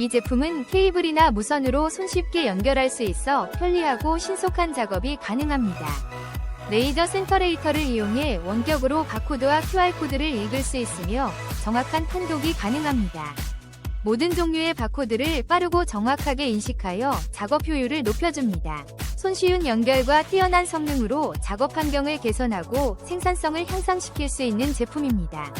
이 제품은 케이블이나 무선으로 손쉽게 연결할 수 있어 편리하고 신속한 작업이 가능합니다. 레이저 센터레이터를 이용해 원격으로 바코드와 QR코드를 읽을 수 있으며 정확한 판독이 가능합니다. 모든 종류의 바코드를 빠르고 정확하게 인식하여 작업 효율을 높여줍니다. 손쉬운 연결과 뛰어난 성능으로 작업 환경을 개선하고 생산성을 향상시킬 수 있는 제품입니다.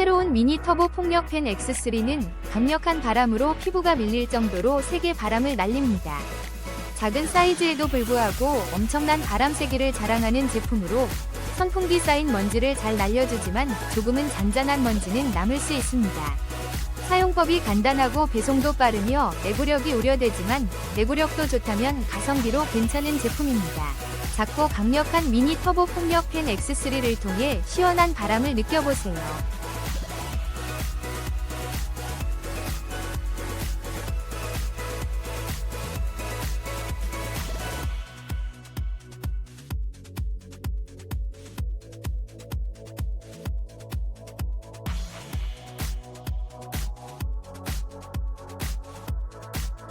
새로운 미니 터보 폭력팬 X3는 강력한 바람으로 피부가 밀릴 정도로 세게 바람을 날립니다. 작은 사이즈에도 불구하고 엄청난 바람 세기를 자랑하는 제품으로 선풍기 쌓인 먼지를 잘 날려주지만 조금은 잔잔한 먼지는 남을 수 있습니다. 사용법이 간단하고 배송도 빠르며 내구력이 우려되지만 내구력도 좋다면 가성비로 괜찮은 제품입니다. 작고 강력한 미니 터보 폭력 팬 X3를 통해 시원한 바람을 느껴보세요.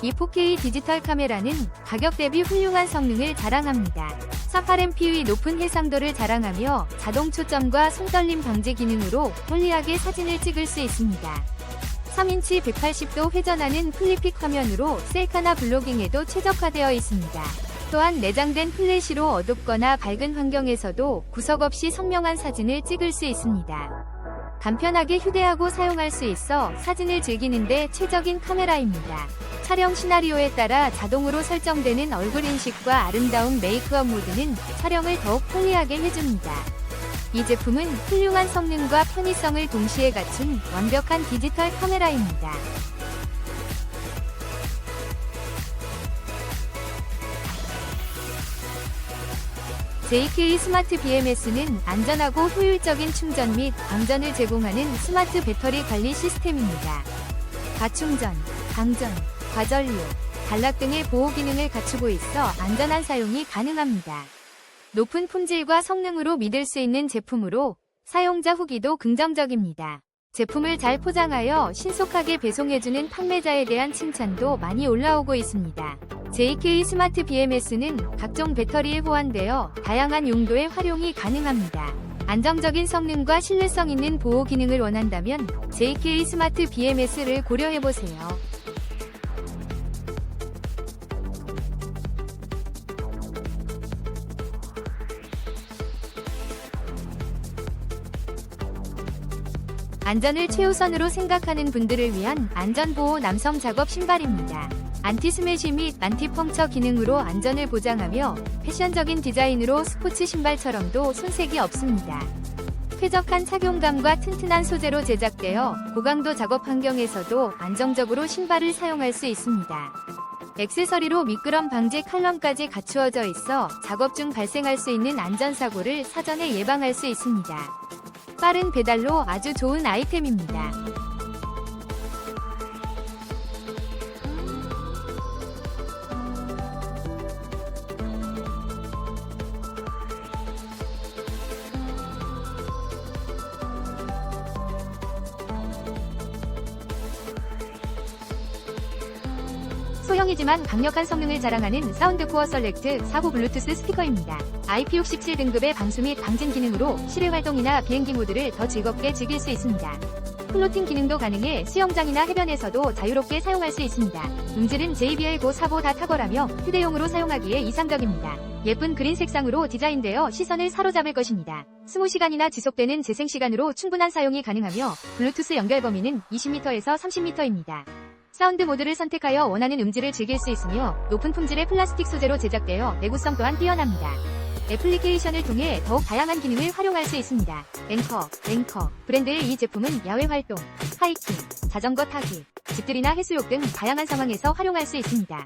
이 4K 디지털 카메라는 가격 대비 훌륭한 성능을 자랑합니다. 4.8MP의 높은 해상도를 자랑하며 자동 초점과 손떨림 방지 기능으로 편리하게 사진을 찍을 수 있습니다. 3인치 180도 회전하는 플리픽 화면으로 셀카나 블로깅에도 최적화되어 있습니다. 또한 내장된 플래시로 어둡거나 밝은 환경에서도 구석 없이 선명한 사진을 찍을 수 있습니다. 간편하게 휴대하고 사용할 수 있어 사진을 즐기는데 최적인 카메라입니다. 촬영 시나리오에 따라 자동으로 설정되는 얼굴 인식과 아름다운 메이크업 모드는 촬영을 더욱 편리하게 해줍니다. 이 제품은 훌륭한 성능과 편의성을 동시에 갖춘 완벽한 디지털 카메라입니다. JK 스마트 BMS는 안전하고 효율적인 충전 및 방전을 제공하는 스마트 배터리 관리 시스템입니다. 가충전, 방전, 과전류, 단락 등의 보호 기능을 갖추고 있어 안전한 사용이 가능합니다. 높은 품질과 성능으로 믿을 수 있는 제품으로 사용자 후기도 긍정적입니다. 제품을 잘 포장하여 신속하게 배송해주는 판매자에 대한 칭찬도 많이 올라오고 있습니다. JK 스마트 BMS는 각종 배터리에 호환되어 다양한 용도의 활용이 가능합니다. 안정적인 성능과 신뢰성 있는 보호 기능을 원한다면 JK 스마트 BMS를 고려해보세요. 안전을 최우선으로 생각하는 분들을 위한 안전보호 남성 작업 신발입니다. 안티 스매시 및 안티 펑처 기능으로 안전을 보장하며 패션적인 디자인으로 스포츠 신발처럼도 손색이 없습니다. 쾌적한 착용감과 튼튼한 소재로 제작되어 고강도 작업 환경에서도 안정적으로 신발을 사용할 수 있습니다. 액세서리로 미끄럼 방지 칼럼까지 갖추어져 있어 작업 중 발생할 수 있는 안전사고를 사전에 예방할 수 있습니다. 빠른 배달로 아주 좋은 아이템입니다. 소형이지만 강력한 성능을 자랑하는 사운드코어 셀렉트 4구 블루투스 스피커입니다. IP67 등급의 방수 및 방진 기능으로 실외 활동이나 비행기 모드를 더 즐겁게 즐길 수 있습니다. 플로팅 기능도 가능해 수영장이나 해변에서도 자유롭게 사용할 수 있습니다. 음질은 JBL 고 4보 다 탁월하며 휴대용으로 사용하기에 이상적입니다. 예쁜 그린 색상으로 디자인되어 시선을 사로잡을 것입니다. 20시간이나 지속되는 재생시간으로 충분한 사용이 가능하며 블루투스 연결 범위는 20m에서 30m입니다. 사운드 모드를 선택하여 원하는 음질을 즐길 수 있으며 높은 품질의 플라스틱 소재로 제작되어 내구성 또한 뛰어납니다. 애플리케이션을 통해 더욱 다양한 기능을 활용할 수 있습니다. 앵커, 앵커 브랜드의 이 제품은 야외 활동, 하이킹, 자전거 타기, 집들이나 해수욕 등 다양한 상황에서 활용할 수 있습니다.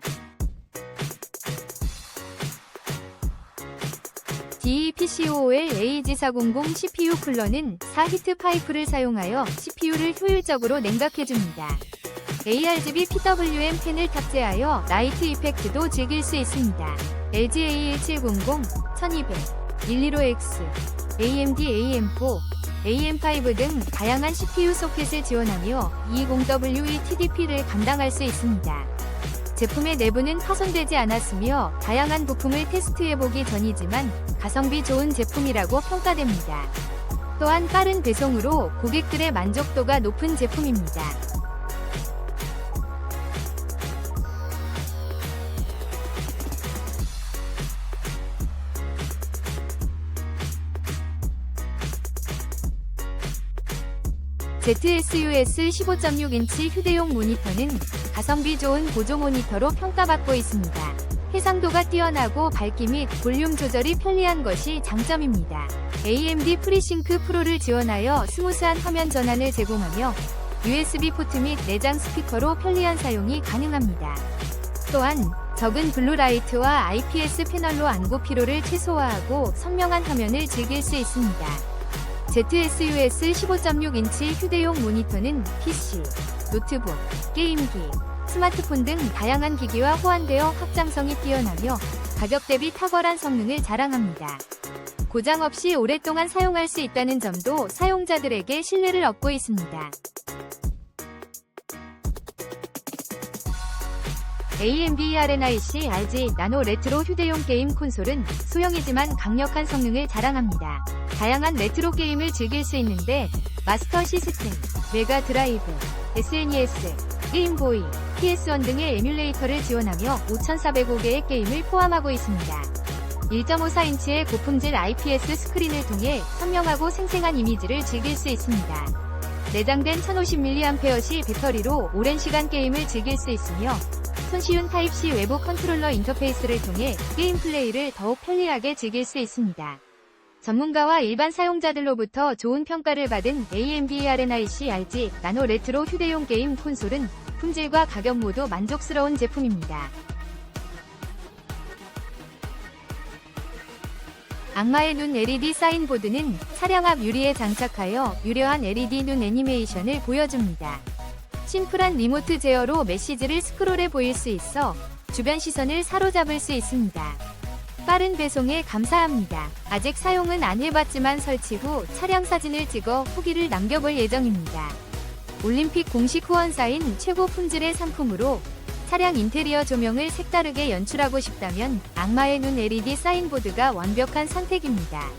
DEPCOOL AG400 CPU 쿨러는 4히트 파이프를 사용하여 CPU를 효율적으로 냉각해줍니다. ARGB PWM 팬을 탑재하여 라이트 이펙트도 즐길 수 있습니다. LG A1700, 1200, 115X, AMD AM4, AM5 등 다양한 CPU 소켓을 지원하며 20W TDP를 감당할 수 있습니다. 제품의 내부는 파손되지 않았으며 다양한 부품을 테스트해보기 전이지만 가성비 좋은 제품이라고 평가됩니다. 또한 빠른 배송으로 고객들의 만족도가 높은 제품입니다. ZSUS 15.6인치 휴대용 모니터는 가성비 좋은 보조 모니터로 평가받고 있습니다. 해상도가 뛰어나고 밝기 및 볼륨 조절이 편리한 것이 장점입니다. AMD 프리싱크 프로를 지원하여 스무스한 화면 전환을 제공하며 USB 포트 및 내장 스피커로 편리한 사용이 가능합니다. 또한 적은 블루라이트와 IPS 패널로 안구 피로를 최소화하고 선명한 화면을 즐길 수 있습니다. ZSUS 15.6인치 휴대용 모니터는 PC, 노트북, 게임기, 스마트폰 등 다양한 기기와 호환되어 확장성이 뛰어나며 가격 대비 탁월한 성능을 자랑합니다. 고장 없이 오랫동안 사용할 수 있다는 점도 사용자들에게 신뢰를 얻고 있습니다. AMD RNIC RG 나노 레트로 휴대용 게임 콘솔은 소형이지만 강력한 성능을 자랑합니다. 다양한 레트로 게임을 즐길 수 있는데 마스터 시스템, 메가 드라이브, SNES, 게임보이, PS1 등의 에뮬레이터를 지원하며 5,405개의 게임을 포함하고 있습니다. 1.54인치의 고품질 IPS 스크린을 통해 선명하고 생생한 이미지를 즐길 수 있습니다. 내장된 1050mAh 배터리로 오랜 시간 게임을 즐길 수 있으며 손쉬운 타입C 외부 컨트롤러 인터페이스를 통해 게임 플레이를 더욱 편리하게 즐길 수 있습니다. 전문가와 일반 사용자들로부터 좋은 평가를 받은 AMD RNIC RG 나노 레트로 휴대용 게임 콘솔은 품질과 가격 모두 만족스러운 제품입니다. 악마의 눈 LED 사인보드는 차량 앞 유리에 장착하여 유려한 LED 눈 애니메이션을 보여줍니다. 심플한 리모트 제어로 메시지를 스크롤해 보일 수 있어 주변 시선을 사로잡을 수 있습니다. 빠른 배송에 감사합니다. 아직 사용은 안 해봤지만 설치 후 차량 사진을 찍어 후기를 남겨볼 예정입니다. 올림픽 공식 후원사인 최고 품질의 상품으로 차량 인테리어 조명을 색다르게 연출하고 싶다면 악마의 눈 LED 사인보드가 완벽한 선택입니다.